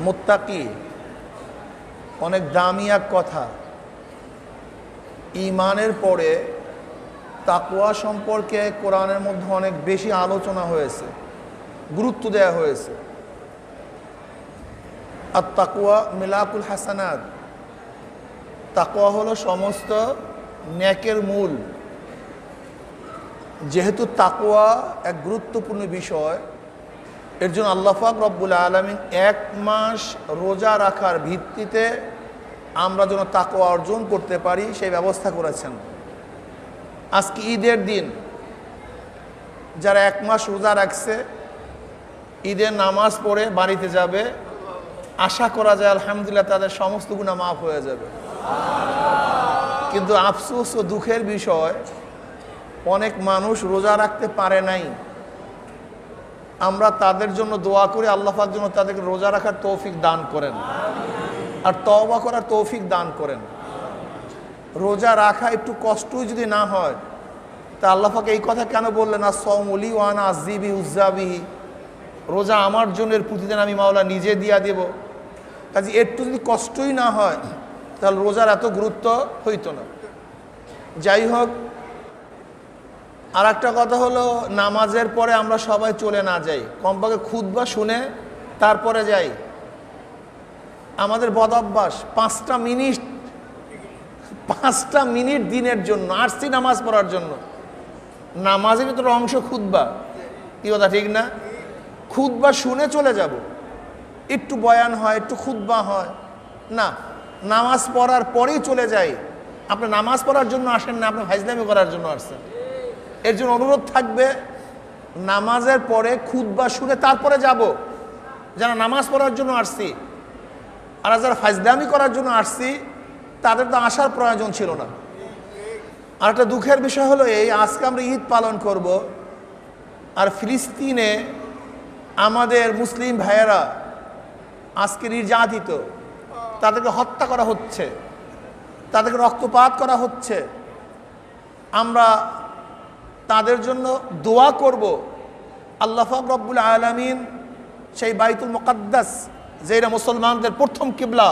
মোত্তাকি, অনেক দামি এক কথা। ইমানের পরে তাকুয়া সম্পর্কে কোরআনের মধ্যে অনেক বেশি আলোচনা হয়েছে, গুরুত্ব দেওয়া হয়েছে। আর তাকুয়া মিলাকুল হাসানাত তাকুয়া হলো সমস্ত ন্যাকের মূল। যেহেতু তাকুয়া এক গুরুত্বপূর্ণ বিষয় এর জন্য আল্লাহাক রব্বুল আলমিন এক মাস রোজা রাখার ভিত্তিতে আমরা যেন তাকুয়া অর্জন করতে পারি, সেই ব্যবস্থা করেছেন। আজকে ঈদের দিন, যারা এক মাস রোজা রাখছে, ঈদের নামাজ পড়ে বাড়িতে যাবে, আশা করা যায় আলহামদুলিল্লাহ তাদের সমস্ত গুণা মাফ হয়ে যাবে। কিন্তু আফসোস ও দুঃখের বিষয়, অনেক মানুষ রোজা রাখতে পারে নাই। আমরা তাদের জন্য দোয়া করি আল্লাহার জন্য তাদেরকে রোজা রাখার তৌফিক দান করেন। আর তওবা করার তৌফিক দান করেন। রোজা রাখা একটু কষ্টই যদি না হয়, তা আল্লাহাক এই কথা কেন বললেন? আর সৌমলি ওয়ান আজিবি উজ্জাবি রোজা আমার জন্য এর প্রতিদিন আমি মাওলা নিজে দিয়া দেব। কাজে একটু যদি কষ্টই না হয়, তাহলে রোজার এত গুরুত্ব হইতো না। যাই হোক আর একটা কথা হলো, নামাজের পরে আমরা সবাই চলে না যাই। কমপক্ষে খুদবা শুনে তারপরে যাই। আমাদের বদ অভ্যাস, পাঁচটা মিনিট পাঁচটা মিনিট দিনের জন্য আসছি নামাজ পড়ার জন্য। নামাজের ভিতরে অংশ খুদবা কি কথা, ঠিক না? খুদবা শুনে চলে যাব। একটু বয়ান হয়, একটু খুদবা হয়। না, নামাজ পড়ার পরেই চলে যাই। আপনি নামাজ পড়ার জন্য আসেন না, আপনি ফাইজলামি করার জন্য আসছেন। এর জন্য অনুরোধ থাকবে, নামাজের পরে খুদবা শুনে তারপরে যাব। যারা নামাজ পড়ার জন্য আসছি, আর যারা ফাইজলামি করার জন্য আসছি, তাদের তো আসার প্রয়োজন ছিল না। আর একটা দুঃখের বিষয় হলো এই, আজকে আমরা ঈদ পালন করব, আর ফিলিস্তিনে আমাদের মুসলিম ভাইয়েরা আজকে নির্যাতিত, তাদেরকে হত্যা করা হচ্ছে, তাদেরকে রক্তপাত করা হচ্ছে। আমরা তাদের জন্য দোয়া করব। আল্লাহাক রব্বুল আলমিন সেই বাইতুল মোকাদ্দাস যেটা মুসলমানদের প্রথম কিবলা,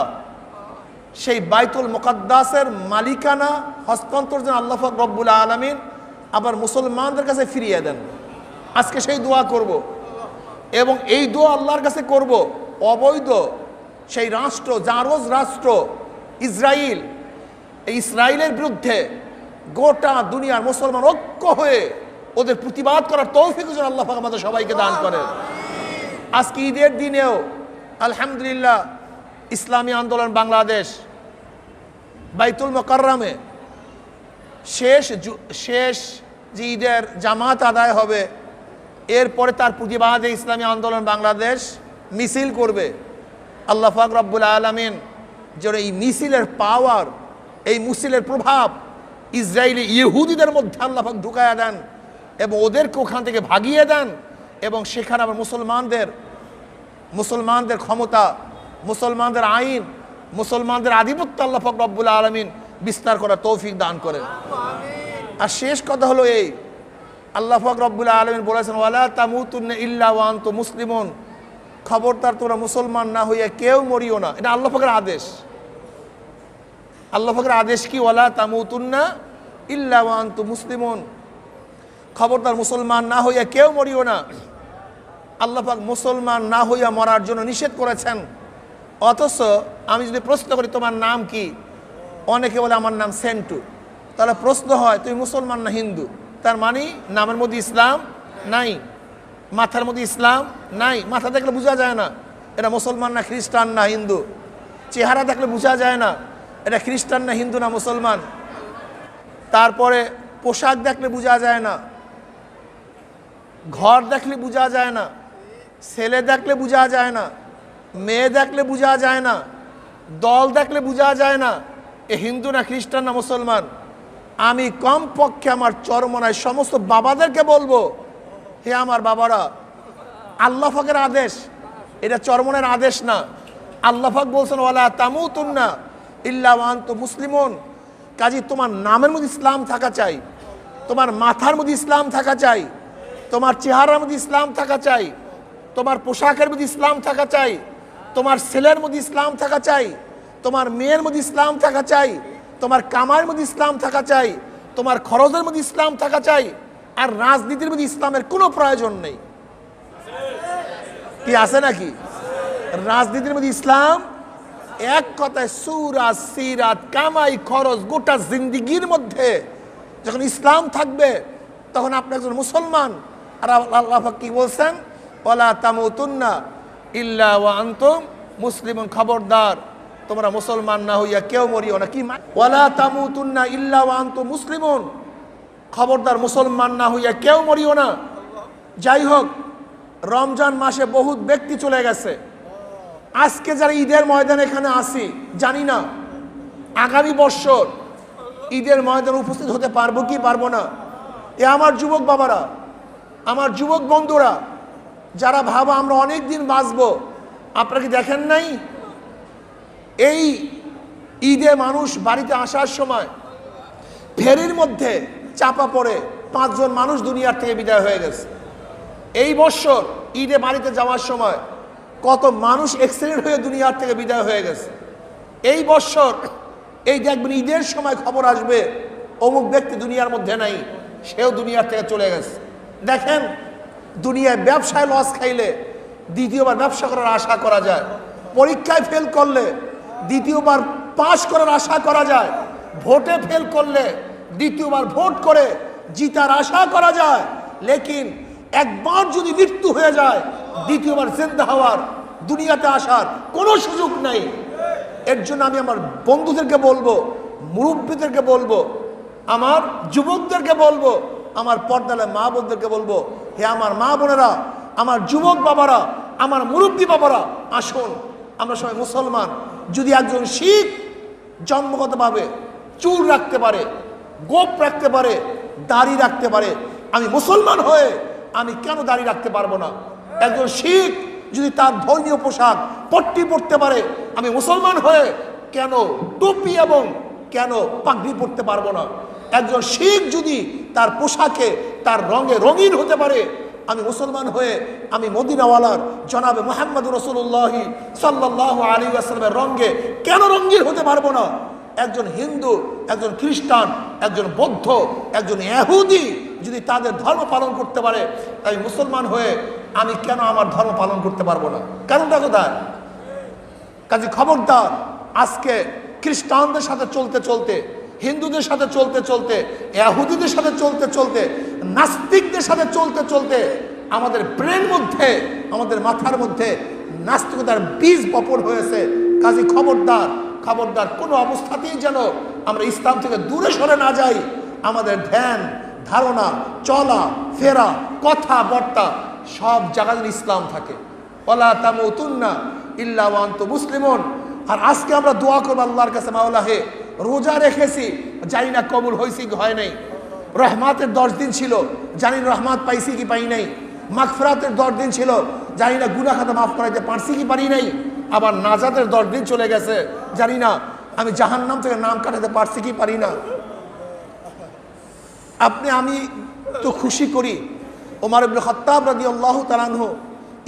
সেই বাইতুল মোকাদ্দাসের মালিকানা হস্তান্তর যেন আল্লাহাক রব্বুল আলমিন আবার মুসলমানদের কাছে ফিরিয়ে দেন। আজকে সেই দোয়া করব। এবং এই দোয়া আল্লাহর কাছে করব। অবৈধ সেই রাষ্ট্র, জারোজ রাষ্ট্র ইসরায়েল এই ইসরায়েলের বিরুদ্ধে গোটা দুনিয়ার মুসলমান ঐক্য হয়ে ওদের প্রতিবাদ করার তৌফিক যেন আল্লাহ পাক আমাদের সবাইকে দান করেন। আজকে ঈদের দিনেও আলহামদুলিল্লাহ ইসলামী আন্দোলন বাংলাদেশ বাইতুল মকাররামে শেষ শেষ যে ঈদের জামাত আদায় হবে এরপরে তার প্রতিবাদে ইসলামী আন্দোলন বাংলাদেশ মিছিল করবে। আল্লাহ ফাক রব্বুল আলমিন যেন এই মিছিলের পাওয়ার এই মিছিলের প্রভাব ইসরায়েলি ইহুদিদের মধ্যে আল্লাহ পাক ঢুকায়া দেন এবং ওদেরকে ওখান থেকে ভাগিয়ে দেন এবং সেখানে আবার মুসলমানদের মুসলমানদের ক্ষমতা, মুসলমানদের আইন, মুসলমানদের আধিপত্য আল্লাহ ফাক রব্বুল আলমিন বিস্তার করার তৌফিক দান করেন। আর শেষ কথা হলো এই, আল্লাহ ফাক রব্বুল আলমিন বলেছেন, ওয়ালা তামুতুন্না ইল্লা ওয়ান্ত মুসলিমন। খবরদার তোমরা মুসলমান না হইয়া কেউ মরিও না। এটা আল্লাহ আদেশ। আল্লাহ ফাকের আদেশ কি? ওয়ালা তামুতুন্না ইল্লা ওয়ান্ত মুসলিমন। খবরদার মুসলমান না হইয়া কেউ মরিও না। আল্লাহ পাক মুসলমান না হইয়া মরার জন্য নিষেধ করেছেন। অথচ আমি যদি প্রশ্ন করি, তোমার নাম কি? অনেকে বলে, আমার নাম সেন্টু। তাহলে প্রশ্ন হয়, তুমি মুসলমান না হিন্দু? তার মানে নামের মধ্যে ইসলাম নাই, মাথার মধ্যে ইসলাম নাই। মাথা দেখলে বোঝা যায় না এটা মুসলমান না খ্রিস্টান না হিন্দু। চেহারা দেখলে বোঝা যায় না। এটা খ্রিস্টান না হিন্দু না মুসলমান। তারপরে পোশাক দেখলে বোঝা যায় না। ঘর দেখলে বোঝা যায় না। ছেলে দেখলে বোঝা যায় না। মেয়ে দেখলে বোঝা যায় না। দল দেখলে বোঝা যায় না। এ হিন্দু না খ্রিস্টান না মুসলমান? আমি কম পক্ষে আমার চরমনায় সমস্ত বাবাদেরকে বলব, হে আমার বাবারা, আল্লাহ ফাকের আদেশ, এটা চরমনের আদেশ না। আল্লাহ ফাক বলছেন, ওয়ালা তামুতুন্না ইল্লা ওয়ান্ত মুসলিমন। কাজী, তোমার নামের মধ্যে ইসলাম থাকা চাই, তোমার মাথার মধ্যে ইসলাম থাকা চাই, তোমার চেহারার মধ্যে ইসলাম থাকা চাই, তোমার পোশাকের মধ্যে ইসলাম থাকা চাই, তোমার ছেলের মধ্যে ইসলাম থাকা চাই, তোমার মেয়ের মধ্যে ইসলাম থাকা চাই, তোমার কামার মধ্যে ইসলাম থাকা চাই, তোমার খরচের মধ্যে ইসলাম থাকা চাই, আর রাজনীতির মধ্যে ইসলামের কোনো প্রয়োজন নেই। কি আছে নাকি? রাজনীতির মধ্যে ইসলাম এক কথায় সুরাত সিরাত, কামাই, খরচ গোটা জিন্দিগির মধ্যে যখন ইসলাম থাকবে, তখন আপনি একজন মুসলমান। আর আল্লাহ কি বলছেন? ওলা তামুতুন্না ইল্লা ওয়া আন্তম মুসলিমুন খবরদার। তোমরা মুসলমান না হইয়া কেউ মরিও না। কি মা- ওয়ালা তামুতুন্না ইল্লা ওয়া আনতুম মুসলিমুন। খবরদার মুসলমান না হইয়া কেউ মরিও না। যাই হোক, রমজান মাসে বহুত ব্যক্তি চলে গেছে। আজকে যারা ঈদের ময়দানে এখানে আসি জানি না, আগামী বছর ঈদের ময়দানে উপস্থিত হতে পারব কি পারব না। এ আমার যুবক বাবারা, আমার যুবক বন্ধুরা, যারা ভাবো আমরা অনেক দিন বাঁচবো, আপনারা কি দেখেন নাই? এই ঈদে মানুষ বাড়িতে আসার সময় ফেরির মধ্যে চাপা পড়ে পাঁচজন মানুষ দুনিয়ার থেকে বিদায় হয়ে গেছে। এই বছর ঈদে বাড়িতে যাওয়ার সময় কত মানুষ অ্যাক্সিডেন্ট হয়ে দুনিয়ার থেকে বিদায় হয়ে গেছে। এই বছর, এই দেখবেন ঈদের সময় খবর আসবে, অমুক ব্যক্তি দুনিয়ার মধ্যে নাই, সেও দুনিয়ার থেকে চলে গেছে। দেখেন, দুনিয়ায় ব্যবসায় লস খাইলে দ্বিতীয়বার ব্যবসা করার আশা করা যায়। পরীক্ষায় ফেল করলে দ্বিতীয়বার পাশ করার আশা করা যায়। ভোটে ফেল করলে দ্বিতীয়বার ভোট করে জিতার আশা করা যায়। লেকিন একবার যদি মৃত্যু হয়ে যায়, দ্বিতীয়বার জিন্দা হওয়ার, দুনিয়াতে আসার কোনো সুযোগ নেই। এর জন্য আমি আমার বন্ধুদেরকে বলব, মুরব্বীদেরকে বলব, আমার যুবকদেরকে বলব, আমার পর্দালে মা বোনদেরকে বলব, হে আমার মা বোনেরা, আমার যুবক বাবারা, আমার মুরব্বী বাবারা, আসুন, আমরা সবাই মুসলমান। যদি একজন শিখ জন্মগতভাবে চুল রাখতে পারে, গোপ রাখতে পারে, দাড়ি রাখতে পারে, আমি মুসলমান হয়ে আমি কেন দাঁড়িয়ে রাখতে পারব না? একজন শিখ যদি তার ধর্মীয় পোশাক পট্টি পরতে পারে, আমি মুসলমান হয়ে কেন টুপি এবং কেন পাগড়ি পরতে পারব না? একজন শিখ যদি তার পোশাকে তার রঙে রঙিন হতে পারে, আমি মুসলমান হয়ে আমি মদিনাওয়ালার জনাবে মোহাম্মদ রসুল্লাহ সাল্লাহ আলী আসলামের রঙে কেন রঙিন হতে পারব না? একজন হিন্দু, একজন খ্রিস্টান, একজন বৌদ্ধ, একজন এহুদি যদি তাদের ধর্ম পালন করতে পারে, তাই মুসলমান হয়ে আমি কেন আমার ধর্ম পালন করতে পারব না? কারণটা কোথায়? কাজে খবরদার, আজকে খ্রিস্টানদের সাথে চলতে চলতে, হিন্দুদের সাথে চলতে চলতে এহুদিদের সাথে চলতে চলতে, নাস্তিকদের সাথে চলতে চলতে, আমাদের ব্রেন মধ্যে, আমাদের মাথার মধ্যে নাস্তিকতার বীজ বপন হয়েছে। কাজে খবরদার খবরদার কোনো অবস্থাতেই যেন আমরা ইসলাম থেকে দূরে সরে না যাই। আমাদের ধ্যান ধারণা, চলা, ফেরা, কথা কথাবার্তা সব জায়গায় ইসলাম থাকে। ওলা তামুতুন্না ইল্লা ওয়ান্ত মুসলিমন। আর আজকে আমরা দোয়া করব আল্লাহর কাছে, মাওলা হে, রোজা রেখেছি, জানি না কবুল হয়েছি কি হয় নাই। রহমাতের দশ দিন ছিল, জানি রহমাত পাইছি কি পাই নাই। মাগফিরাতের দশ দিন ছিল, জানি না গুনা খাতা মাফ করাইতে পারছি কি পারি নাই। আবার নাজাতের দশ দিন চলে গেছে, জানি না আমি জাহান্নাম থেকে নাম কাটাতে পারছি কি পারি না। আপনি, আমি তো খুশি করি। ওমার ইবনে খত্তাব রাদি আল্লাহ তালানহ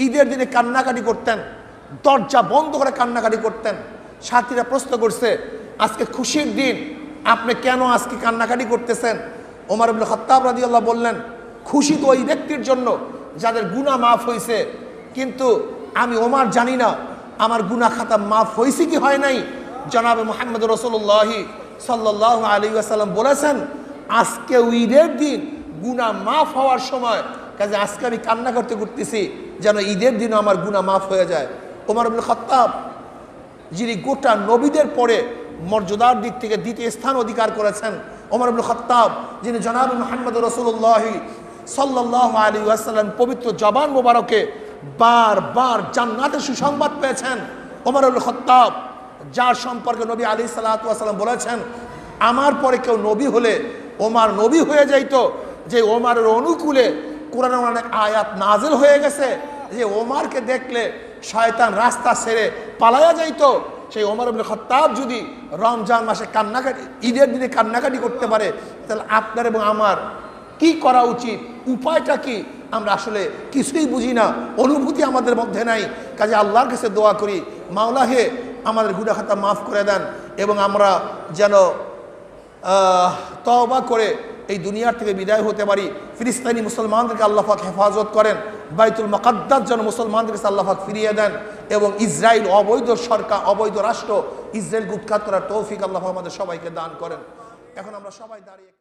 ঈদের দিনে কান্নাকাটি করতেন, দরজা বন্ধ করে কান্নাকাটি করতেন, সাথীরা প্রশ্ন করছে, আজকে খুশির দিন, আপনি কেন আজকে কান্নাকাটি করতেছেন? ওমার ইবনে খত্তাব রাদি আল্লাহ বললেন, খুশি তো ওই ব্যক্তির জন্য যাদের গুণা মাফ হয়েছে কিন্তু আমি ওমার জানি না, আমার গুণা খাতা মাফ হয়েছে কি হয় নাই? জনাবে মোহাম্মদ রসুল্লাহি সাল্লাহ আলী আসাল্লাম বলেছেন আজকে ঈদের দিন গুণা মাফ হওয়ার সময়, কাজে আজকে আমি কান্না করতে করতেছি যেন ঈদের দিনও আমার গুণা মাফ হয়ে যায়। ওমর আব্দুল খত্তাব, যিনি গোটা নবীদের পরে মর্যাদার দিক থেকে দ্বিতীয় স্থান অধিকার করেছেন, ওমর আব্দুল খত্তাব, যিনি জনাব মোহাম্মদ রসুল্লাহ সাল্লাহ আলী আসাল্লাম পবিত্র জবান মোবারকে বারবার জান্নাতের সুসংবাদ পেয়েছেন। ওমর আব্দুল খত্তাব, যার সম্পর্কে নবী আলী সাল্লাম বলেছেন, আমার পরে কেউ নবী হলে ওমার নবী হয়ে যাইতো, যে ওমারের অনুকূলে কোরআন অনেক আয়াত নাজিল হয়ে গেছে, যে ওমারকে দেখলে শয়তান রাস্তা ছেড়ে পালায়া যাইতো। সেই ওমর ইবনে খত্তাব যদি রমজান মাসে কান্নাকাটি, ঈদের দিনে কান্নাকাটি করতে পারে, তাহলে আপনার এবং আমার কি করা উচিত? উপায়টা কি? আমরা আসলে কিছুই বুঝি না, অনুভূতি আমাদের মধ্যে নাই। কাজে আল্লাহর কাছে দোয়া করি মাওলা হে আমাদের গুনা খাতা মাফ করে দেন, এবং আমরা যেন তওবা করে এই দুনিয়ার থেকে বিদায় হতে পারি। ফিলিস্তানি মুসলমানদেরকে আল্লাহাক হেফাজত করেন। বাইতুল মকাদ্দার যেন মুসলমানদেরকে আল্লাহাক ফিরিয়ে দেন এবং ইসরায়েল অবৈধ সরকার, অবৈধ রাষ্ট্র ইসরায়েল উৎখাত করার তৌফিক আল্লাহ আমাদের সবাইকে দান করেন। এখন আমরা সবাই দাঁড়িয়ে